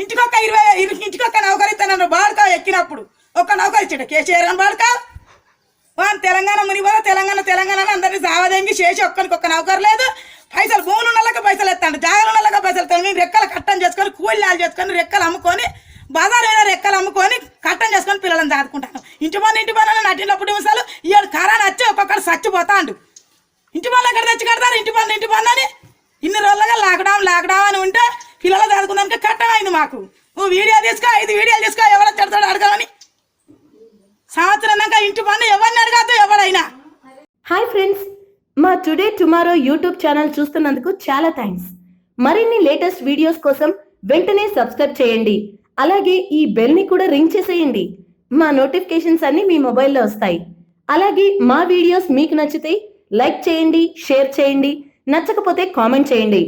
ఇంటికొక్క ఇరవై ఇరు- ఇంటికొక్క నౌకరు బాడుక ఎక్కినప్పుడు. ఒక్క నౌకరి ఇచ్చాడు కేసీఆర్ అని బాడుక? వాళ్ళు తెలంగాణ మునిపోద తెలంగాణ తెలంగాణ అందరినీ సావదేంగి చేసి ఒక్కరికి ఒక్క నౌకరు లేదు. పైసలు భూములు ఉన్న పైసలు ఎత్తాడు జాగలు ఉన్న పైసలు ఎత్తాడు. రెక్కలు కట్టం చేసుకొని కూలీలు చేసుకొని రెక్కలు అమ్ముకొని బజార్ అయినా రెక్కలు అమ్ముకొని కట్టం చేసుకొని పిల్లలను దాటుకుంటాను ఇంటి పని ఇంటి పని నటినప్పుడు నిమిషాలు ఈడు కరాని వచ్చి ఒక్కొక్కడు చచ్చిపోతాండు. ఇంటి పనులు ఎక్కడ తెచ్చి కడతారు? ఇంటి పనులు ఇంటి పనులు అని. ఇన్ని రోజులుగా లాక్డౌన్ లాక్డౌన్ కట్టమైంది మాకు. నువ్వు వీడియో తీసుకో ఐదు వీడియోలు తీసుకో ఎవరో తిడతాడు అడగమని సంవత్సరం దాకా ఇంటి పన్ను ఎవరిని అడగద్దు ఎవరైనా. హాయ్ ఫ్రెండ్స్ మా టుడే టుమారో యూట్యూబ్ ఛానల్ చూస్తున్నందుకు చాలా థ్యాంక్స్. మరిన్ని లేటెస్ట్ వీడియోస్ కోసం వెంటనే సబ్స్క్రైబ్ చేయండి. అలాగే ఈ బెల్ని కూడా రింగ్ చేసేయండి. మా నోటిఫికేషన్స్ అన్నీ మీ మొబైల్లో వస్తాయి. అలాగే మా వీడియోస్ మీకు నచ్చితే లైక్ చేయండి షేర్ చేయండి నచ్చకపోతే కామెంట్ చేయండి.